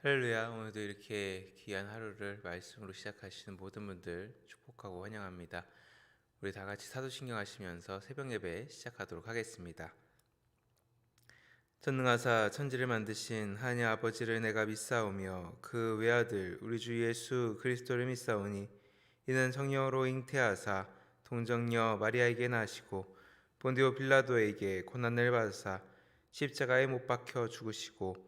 할렐루야 오늘도 이렇게 귀한 하루를 말씀으로 시작하시는 모든 분들 축복하고 환영합니다. 우리 다 같이 사도신경 하시면서 새벽 예배 시작하도록 하겠습니다. 전능하사 천지를 만드신 하나님 아버지를 내가 믿사오며 그 외아들 우리 주 예수 그리스도를 믿사오니 이는 성령으로 잉태하사 동정녀 마리아에게 나시고 본디오 빌라도에게 고난을 받으사 십자가에 못 박혀 죽으시고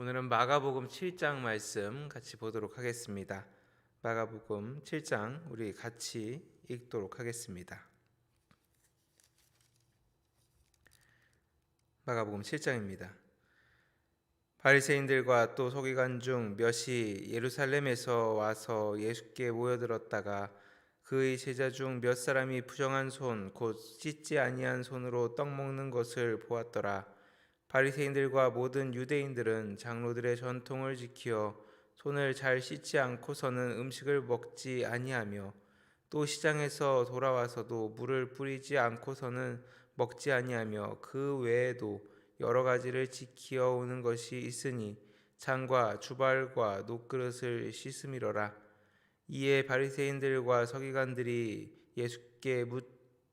오늘은 마가복음 7장 말씀 같이 보도록 하겠습니다. 마가복음 7장 우리 같이 읽도록 하겠습니다. 마가복음 7장입니다. 바리새인들과 또 서기관 중 몇이 예루살렘에서 와서 예수께 모여들었다가 그의 제자 중 몇 사람이 부정한 손 곧 씻지 아니한 손으로 떡 먹는 것을 보았더라. 바리새인들과 모든 유대인들은 장로들의 전통을 지키어 손을 잘 씻지 않고서는 음식을 먹지 아니하며 또 시장에서 돌아와서도 물을 뿌리지 않고서는 먹지 아니하며 그 외에도 여러 가지를 지키어 오는 것이 있으니 장과 주발과 녹그릇을 씻음이러라. 이에 바리새인들과 서기관들이 예수께 묻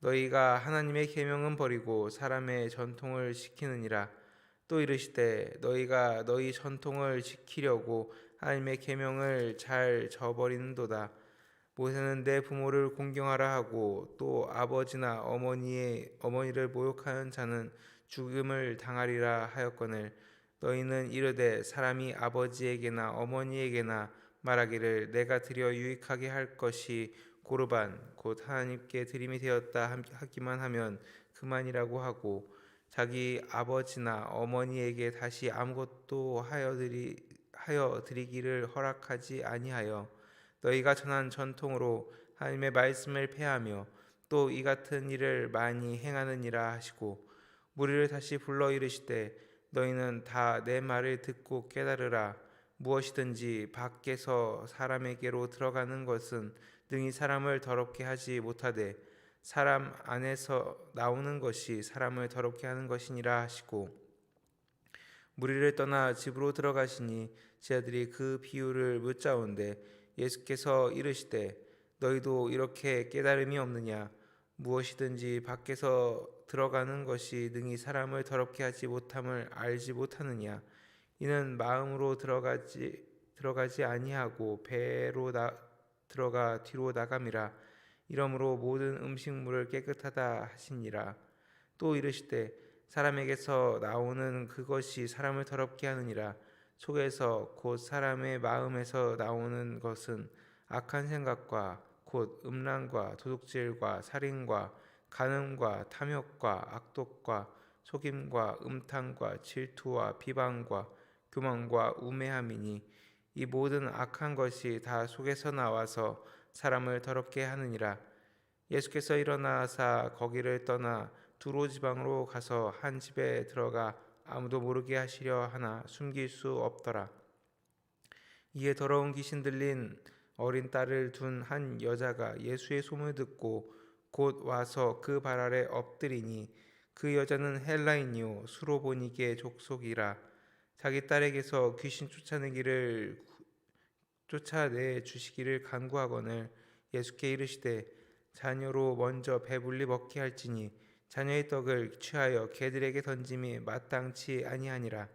너희가 하나님의 계명은 버리고 사람의 전통을 지키느니라. 또 이르시되 너희가 너희 전통을 지키려고 하나님의 계명을 잘 저버리는도다. 모세는 내 부모를 공경하라 하고 또 아버지나 어머니의 어머니를 모욕하는 자는 죽음을 당하리라 하였거늘 너희는 이르되 사람이 아버지에게나 어머니에게나 말하기를 내가 드려 유익하게 할 것이 고르반 곧 하나님께 드림이 되었다 하기만 하면 그만이라고 하고 자기 아버지나 어머니에게 다시 아무것도 하여 드리 하여 드리기를 허락하지 아니하여 너희가 전한 전통으로 하나님의 말씀을 폐하며 또 이 같은 일을 많이 행하느니라 하시고 무리를 다시 불러 이르시되 너희는 다 내 말을 듣고 깨달으라. 무엇이든지 밖에서 사람에게로 들어가는 것은 능히 사람을 더럽게 하지 못하되 사람 안에서 나오는 것이 사람을 더럽게 하는 것이니라 하시고 무리를 떠나 집으로 들어가시니 제자들이 그 비유를 묻자온데 예수께서 이르시되 너희도 이렇게 깨달음이 없느냐? 무엇이든지 밖에서 들어가는 것이 능히 사람을 더럽게 하지 못함을 알지 못하느냐? 이는 마음으로 들어가지 들어가지 아니하고 배로 나, 들어가 뒤로 나감이라. 이러므로 모든 음식물을 깨끗하다 하시니라. 또 이르시되 사람에게서 나오는 그것이 사람을 더럽게 하느니라. 속에서 곧 사람의 마음에서 나오는 것은 악한 생각과 곧 음란과 도둑질과 살인과 간음과 탐욕과 악독과 속임과 음탕과 질투와 비방과 교만과 우매함이니 이 모든 악한 것이 다 속에서 나와서 사람을 더럽게 하느니라. 예수께서 일어나사 거기를 떠나 두로 지방으로 가서 한 집에 들어가 아무도 모르게 하시려 하나 숨길 수 없더라. 이에 더러운 귀신 들린 어린 딸을 둔 한 여자가 예수의 소문을 듣고 곧 와서 그 발 아래 엎드리니 그 여자는 헬라인이요 수로보니게 족속이라 자기 딸에게서 귀신 쫓아내기를 쫓아내 주시기를 간구하거늘 예수께 이르시되 자녀로 먼저 배불리 먹게 할지니 자녀의 떡을 취하여 개들에게 던짐이 마땅치 아니하니라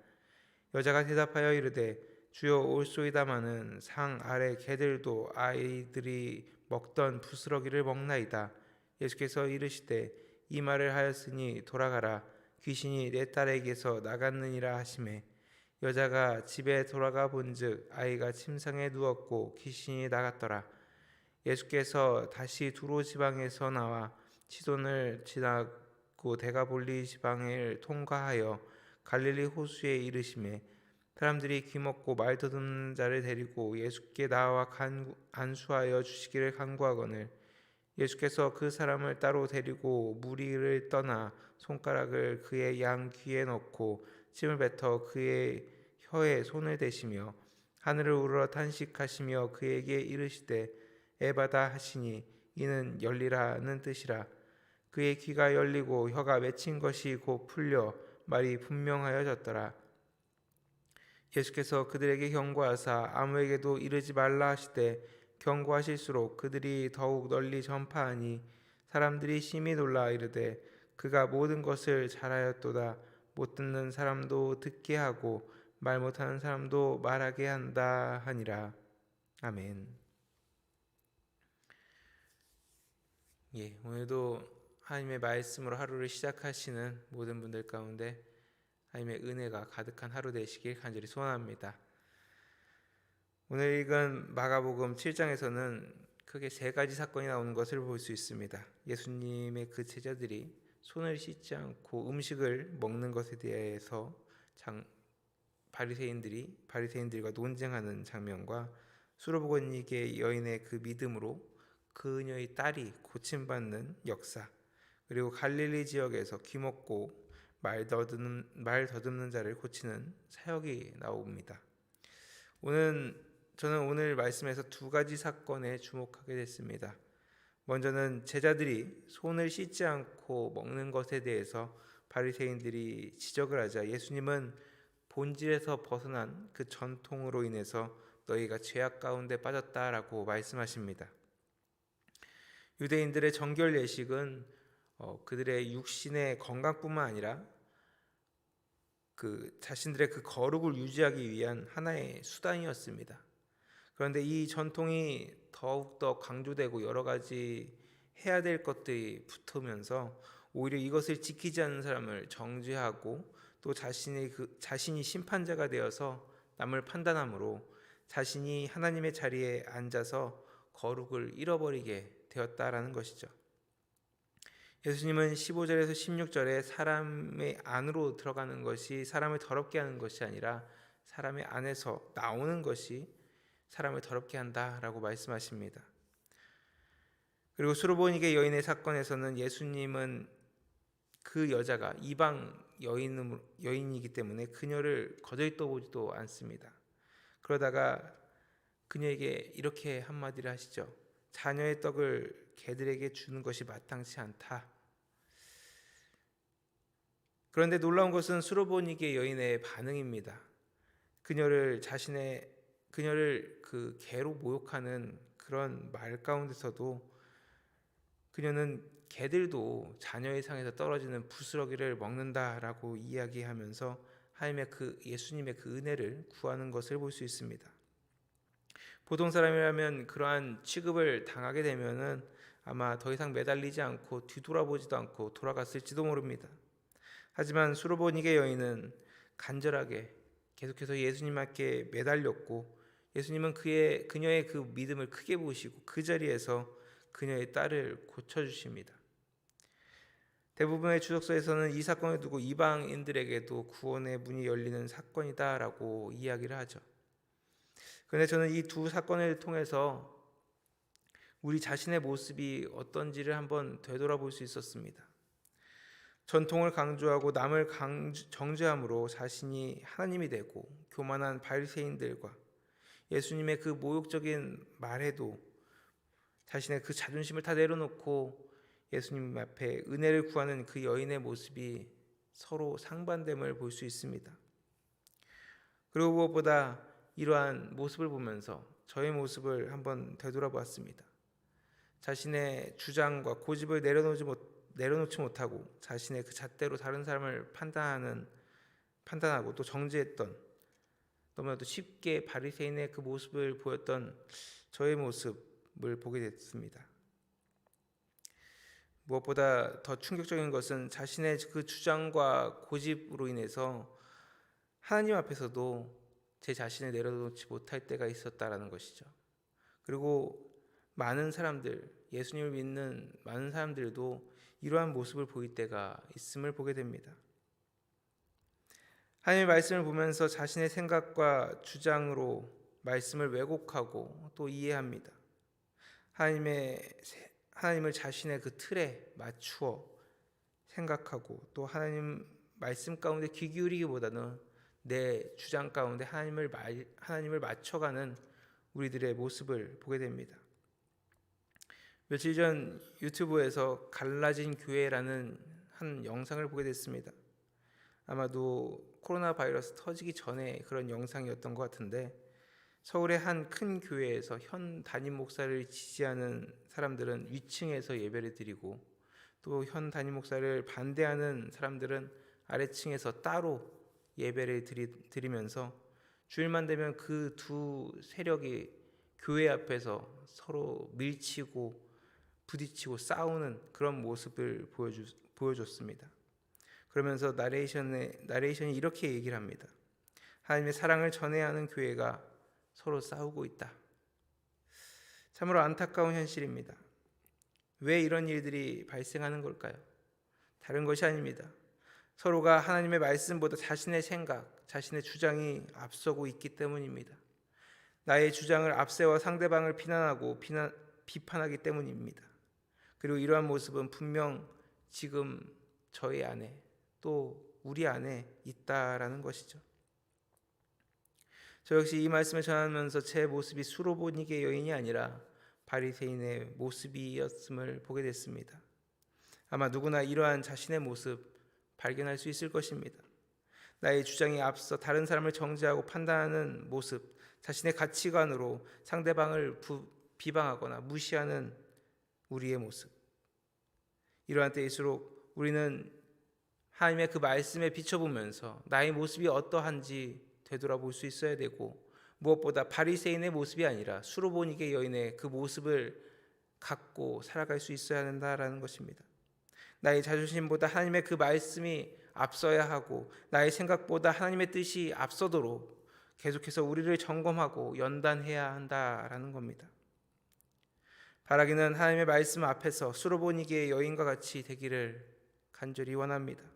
여자가 대답하여 이르되 주여 올소이다마는 상 아래 개들도 아이들이 먹던 부스러기를 먹나이다. 예수께서 이르시되 이 말을 하였으니 돌아가라 귀신이 내 딸에게서 나갔느니라 하심에 여자가 집에 돌아가 본즉 아이가 침상에 누웠고 귀신이 나갔더라. 예수께서 다시 두로 지방에서 나와 시돈을 지나고 대가볼리 지방을 통과하여 갈릴리 호수에 이르심에 사람들이 귀먹고 말 더듬는 자를 데리고 예수께 나와 간구, 안수하여 주시기를 간구하거늘 예수께서 그 사람을 따로 데리고 무리를 떠나 손가락을 그의 양 귀에 넣고 침을 뱉어 그의 혀에 손을 대시며 하늘을 우러러 탄식하시며 그에게 이르시되 에바다 하시니 이는 열리라는 뜻이라. 그의 귀가 열리고 혀가 맺힌 것이 곧 풀려 말이 분명하여졌더라. 예수께서 그들에게 경고하사 아무에게도 이르지 말라 하시되 경고하실수록 그들이 더욱 널리 전파하니 사람들이 심히 놀라 이르되 그가 모든 것을 잘하였도다. 못 듣는 사람도 듣게 하고 말 못하는 사람도 말하게 한다 하니라 아멘. 예, 오늘도 하나님의 말씀으로 하루를 시작하시는 모든 분들 가운데 하나님의 은혜가 가득한 하루 되시길 간절히 소원합니다. 오늘 읽은 마가복음 7장에서는 크게 세 가지 사건이 나오는 것을 볼 수 있습니다. 예수님의 그 제자들이 손을 씻지 않고 음식을 먹는 것에 대해서 장, 바리새인들이 바리새인들과 논쟁하는 장면과 수로보건니게 여인의 그 믿음으로 그녀의 딸이 고침받는 역사 그리고 갈릴리 지역에서 귀먹고 말 더듬는, 말 더듬는 자를 고치는 사역이 나옵니다. 오늘 저는 오늘 말씀에서 두 가지 사건에 주목하게 됐습니다. 먼저는 제자들이 손을 씻지 않고 먹는 것에 대해서 바리새인들이 지적을 하자 예수님은 본질에서 벗어난 그 전통으로 인해서 너희가 죄악 가운데 빠졌다라고 말씀하십니다. 유대인들의 정결 예식은 어, 그들의 육신의 건강뿐만 아니라 그 자신들의 그 거룩을 유지하기 위한 하나의 수단이었습니다. 그런데 이 전통이 더욱더 강조되고 여러 가지 해야 될 것들이 붙으면서 오히려 이것을 지키지 않는 사람을 정죄하고 또 자신의 그 자신이 심판자가 되어서 남을 판단함으로 자신이 하나님의 자리에 앉아서 거룩을 잃어버리게 되었다라는 것이죠. 예수님은 15절에서 16절에 사람의 안으로 들어가는 것이 사람을 더럽게 하는 것이 아니라 사람의 안에서 나오는 것이 사람을 더럽게 한다라고 말씀하십니다. 그리고 수로보니게 여인의 사건에서는 예수님은 그 여자가 이방 여인 여인이기 때문에 그녀를 거들떠보지도 않습니다. 그러다가 그녀에게 이렇게 한마디를 하시죠. 자녀의 떡을 개들에게 주는 것이 마땅치 않다. 그런데 놀라운 것은 수로보니게 여인의 반응입니다. 그녀를 자신의 그녀를 그 개로 모욕하는 그런 말 가운데서도 그녀는 개들도 자녀의 상에서 떨어지는 부스러기를 먹는다라고 이야기하면서 하나님의 그 예수님의 그 은혜를 구하는 것을 볼 수 있습니다. 보통 사람이라면 그러한 취급을 당하게 되면은 아마 더 이상 매달리지 않고 뒤돌아보지도 않고 돌아갔을지도 모릅니다. 하지만 수로보니게 여인은 간절하게 계속해서 예수님께 매달렸고 예수님은 그의 그녀의 그 믿음을 크게 보시고 그 자리에서 그녀의 딸을 고쳐 주십니다. 대부분의 주석서에서는 이 사건을 두고 이방인들에게도 구원의 문이 열리는 사건이다라고 이야기를 하죠. 그런데 저는 이 두 사건을 통해서 우리 자신의 모습이 어떤지를 한번 되돌아볼 수 있었습니다. 전통을 강조하고 남을 강조, 정죄함으로 자신이 하나님이 되고 교만한 바리새인들과 예수님의 그 모욕적인 말에도 자신의 그 자존심을 다 내려놓고 예수님 앞에 은혜를 구하는 그 여인의 모습이 서로 상반됨을 볼 수 있습니다. 그리고 무엇보다 이러한 모습을 보면서 저의 모습을 한번 되돌아보았습니다. 자신의 주장과 고집을 내려놓지 못 내려놓지 못하고 자신의 그 잣대로 다른 사람을 판단하는 판단하고 또 정죄했던 너무나도 쉽게 바리새인의 그 모습을 보였던 저의 모습 을 보게 됐습니다. 무엇보다 더 충격적인 것은 자신의 그 주장과 고집으로 인해서 하나님 앞에서도 제 자신을 내려놓지 못할 때가 있었다라는 것이죠. 그리고 많은 사람들, 예수님을 믿는 많은 사람들도 이러한 모습을 보일 때가 있음을 보게 됩니다. 하나님의 말씀을 보면서 자신의 생각과 주장으로 말씀을 왜곡하고 또 이해합니다. 하나님의 하나님을 자신의 그 틀에 맞추어 생각하고 또 하나님 말씀 가운데 귀 기울이기보다는 내 주장 가운데 하나님을 말, 하나님을 맞춰가는 우리들의 모습을 보게 됩니다. 며칠 전 유튜브에서 갈라진 교회라는 한 영상을 보게 됐습니다. 아마도 코로나 바이러스 터지기 전에 그런 영상이었던 것 같은데 서울의 한 큰 교회에서 현 담임 목사를 지지하는 사람들은 위층에서 예배를 드리고 또 현 담임 목사를 반대하는 사람들은 아래층에서 따로 예배를 드리, 드리면서 주일만 되면 그 두 세력이 교회 앞에서 서로 밀치고 부딪히고 싸우는 그런 모습을 보여주, 보여줬습니다. 그러면서 나레이션에 나레이션이 이렇게 얘기를 합니다. 하나님의 사랑을 전해야 하는 교회가 서로 싸우고 있다. 참으로 안타까운 현실입니다. 왜 이런 일들이 발생하는 걸까요? 다른 것이 아닙니다. 서로가 하나님의 말씀보다 자신의 생각, 자신의 주장이 앞서고 있기 때문입니다. 나의 주장을 앞세워 상대방을 비난하고 비난, 비판하기 때문입니다. 그리고 이러한 모습은 분명 지금 저희 안에 또 우리 안에 있다라는 것이죠. 저 역시 이 말씀을 전하면서 제 모습이 수로보니게 여인이 아니라 바리새인의 모습이었음을 보게 됐습니다. 아마 누구나 이러한 자신의 모습 발견할 수 있을 것입니다. 나의 주장이 앞서 다른 사람을 정죄하고 판단하는 모습, 자신의 가치관으로 상대방을 부, 비방하거나 무시하는 우리의 모습. 이러한 때일수록 우리는 하나님의 그 말씀에 비춰보면서 나의 모습이 어떠한지 되돌아볼 수 있어야 되고 무엇보다 바리새인의 모습이 아니라 수로보니게 여인의 그 모습을 갖고 살아갈 수 있어야 한다라는 것입니다. 나의 자존심보다 하나님의 그 말씀이 앞서야 하고 나의 생각보다 하나님의 뜻이 앞서도록 계속해서 우리를 점검하고 연단해야 한다라는 겁니다. 바라기는 하나님의 말씀 앞에서 수로보니게의 여인과 같이 되기를 간절히 원합니다.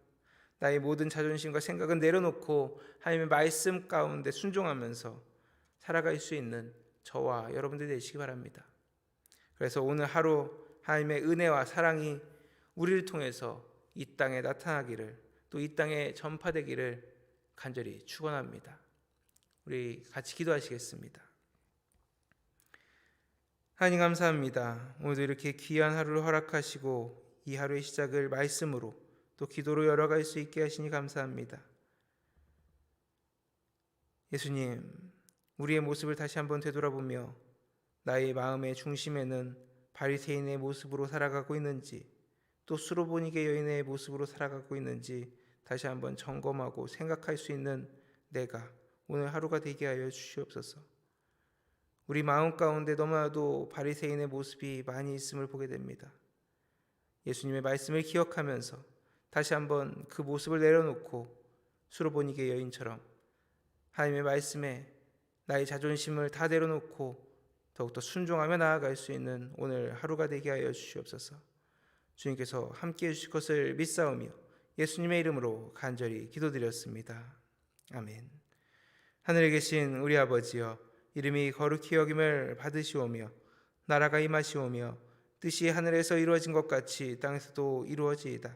나의 모든 자존심과 생각은 내려놓고 하나님의 말씀 가운데 순종하면서 살아갈 수 있는 저와 여러분들 되시기 바랍니다. 그래서 오늘 하루 하나님의 은혜와 사랑이 우리를 통해서 이 땅에 나타나기를 또 이 땅에 전파되기를 간절히 축원합니다. 우리 같이 기도하시겠습니다. 하나님 감사합니다. 오늘도 이렇게 귀한 하루를 허락하시고 이 하루의 시작을 말씀으로 또 기도로 열어갈 수 있게 하시니 감사합니다. 예수님, 우리의 모습을 다시 한번 되돌아보며 나의 마음의 중심에는 바리새인의 모습으로 살아가고 있는지 또 수로보니게 여인의 모습으로 살아가고 있는지 다시 한번 점검하고 생각할 수 있는 내가 오늘 하루가 되게 하여 주시옵소서. 우리 마음 가운데 너무나도 바리새인의 모습이 많이 있음을 보게 됩니다. 예수님의 말씀을 기억하면서 다시 한번 그 모습을 내려놓고 수로보니게 여인처럼 하나님의 말씀에 나의 자존심을 다 내려놓고 더욱더 순종하며 나아갈 수 있는 오늘 하루가 되게 하여 주시옵소서. 주님께서 함께 해주실 것을 믿사오며 예수님의 이름으로 간절히 기도드렸습니다. 아멘. 하늘에 계신 우리 아버지여 이름이 거룩히 여김을 받으시오며 나라가 임하시오며 뜻이 하늘에서 이루어진 것 같이 땅에서도 이루어지이다.